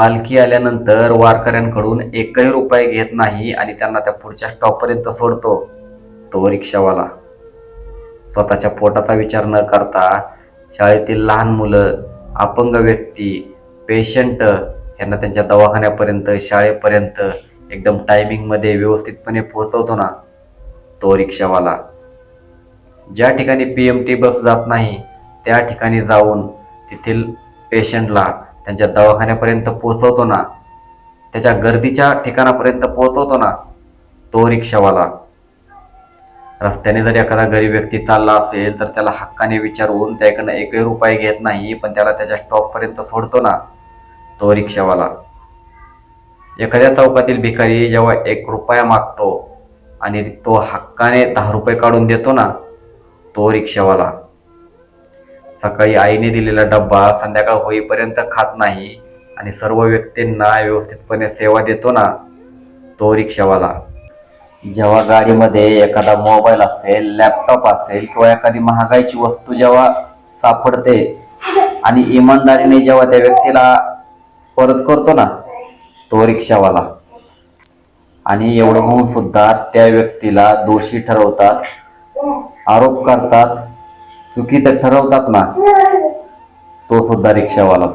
पालखी आल्यानंतर वारकऱ्यांकडून एकही रुपये घेत नाही आणि त्यांना त्या पुढच्या स्टॉपपर्यंत सोडतो तो रिक्षावाला. स्वतःच्या पोटाचा विचार न करता शाळेतील लहान मुलं अपंग व्यक्ती पेशंट यांना त्यांच्या दवाखान्यापर्यंत शाळेपर्यंत एकदम टायमिंगमध्ये व्यवस्थितपणे पोहोचवतो ना तो रिक्षावाला. ज्या ठिकाणी पी एम टी बस जात नाही त्या ठिकाणी जाऊन तेथील पेशंटला त्यांच्या दवाखान्यापर्यंत पोहोचवतो ना त्याच्या गर्दीच्या ठिकाणापर्यंत पोहोचवतो ना तो रिक्षावाला. रस्त्याने जर एखादा गरीब व्यक्ती चालला असेल तर त्याला हक्काने विचारून त्याकडनं एकही रुपये घेत नाही पण त्याला त्याच्या स्टॉपपर्यंत सोडतो ना तो रिक्षावाला. एखाद्या चौकातील भिकारी जेव्हा एक रुपया मागतो आणि तो हक्काने दहा रुपये काढून देतो ना तो रिक्षावाला. सकाळी आईने दिलेला डब्बा संध्याकाळ होईपर्यंत खात नाही आणि सर्व व्यक्तींना व्यवस्थितपणे सेवा देतो ना तो रिक्षावाला. जेव्हा गाडीमध्ये एखादा मोबाईल असेल लॅपटॉप असेल किंवा एखादी महागाईची वस्तू जेव्हा सापडते आणि इमानदारीने जेव्हा त्या व्यक्तीला परत करतो ना तो रिक्षावाला. आणि एवढं होऊन सुद्धा त्या व्यक्तीला दोषी ठरवतात आरोप करतात ते ठरवतात ना तो सुद्धा रिक्षावाला.